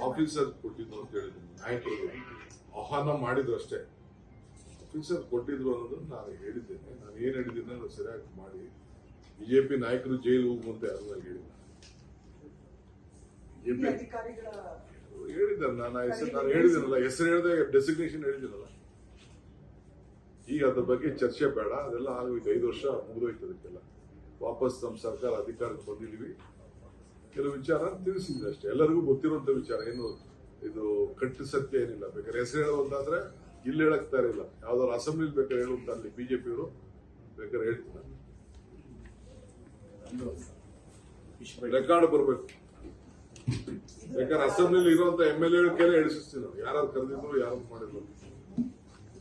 Offer ಕೊಟ್ಟಿದ್ರು ಅಂತ ಹೇಳಿದ್ರು ಆಫೀಸರ್ ನಾಯಕರು ಆಹ್ವಾನ ಮಾಡಿದ್ರು ಅಷ್ಟೇ ಆಫೀಸರ್ ಕೊಟ್ಟಿದ್ರು ಅನ್ನೋದನ್ನ ನಾನು ಹೇಳಿದ್ದೇನೆ ನಾನು ಏನ್ ಹೇಳಿದ್ದೀನಿ ಅದು ಸರಿಯಾಗಿ ಮಾಡಿ ಬಿಜೆಪಿ ನಾಯಕರು ಜೈಲು ಹೋಗುವಂತೆ ಯಾರು ನಾನು ಹೇಳಿಲ್ಲ ಬಿಜೆಪಿ ಅಧಿಕಾರಿಗಳ ಹೇಳಿದ್ದಾರೆ ನಾನು ಆ ಹೆಸರು ನಾನು ಹೇಳಿದ್ದೀನಲ್ಲ ಹೆಸರು ಹೇಳಿದೆ ಡೆಸಿಗ್ನೇಷನ್ ಹೇಳಿದ್ದೀನಲ್ಲ ಈಗ ಅದ್ರ ಬಗ್ಗೆ ಚರ್ಚೆ ಬೇಡ. ಅದೆಲ್ಲ ಆಗೋಯ್ತು. ಐದು ವರ್ಷ ಮುಗಿದೋಯ್ತು ಅದಕ್ಕೆಲ್ಲ. ವಾಪಸ್ ನಮ್ಮ ಸರ್ಕಾರ ಅಧಿಕಾರಕ್ಕೆ ಬಂದಿದ್ದೀವಿ. ಕೆಲವು ವಿಚಾರ ತಿಳಿಸಿದ್ವಿ ಅಷ್ಟೇ. ಎಲ್ಲರಿಗೂ ಗೊತ್ತಿರುವಂತ ವಿಚಾರ. ಏನು ಇದು ಕಟ್ಟು ಸತ್ಯ ಏನಿಲ್ಲ. ಬೇಕಾದ್ರೆ ಹೆಸರು ಹೇಳುವಂತಾದ್ರೆ ಇಲ್ಲಿ ಹೇಳಕ್ತಾ ಇರಲಿಲ್ಲ ಯಾವ್ದಾದ್ರು ಅಸೆಂಬ್ಲಿ ಬೇಕಾದ್ರೆ ಹೇಳುವಂತ ಅಲ್ಲಿ ಬಿಜೆಪಿಯವರು ಬೇಕಾದ್ರೆ ಹೇಳ್ತೀನಿ ರೆಕಾರ್ಡ್ ಬರ್ಬೇಕು. ಬೇಕಾದ್ರೆ ಅಸೆಂಬ್ಲಿಲಿ ಇರುವಂತ ಎಂ ಎಲ್ ಎ ಕೇಳಿ ಎಳಿಸ್ತೀವಿ ನಾವು ಯಾರು ಕರೆದಿದ್ರು, ಯಾರು ಮಾಡಿದ್ರು.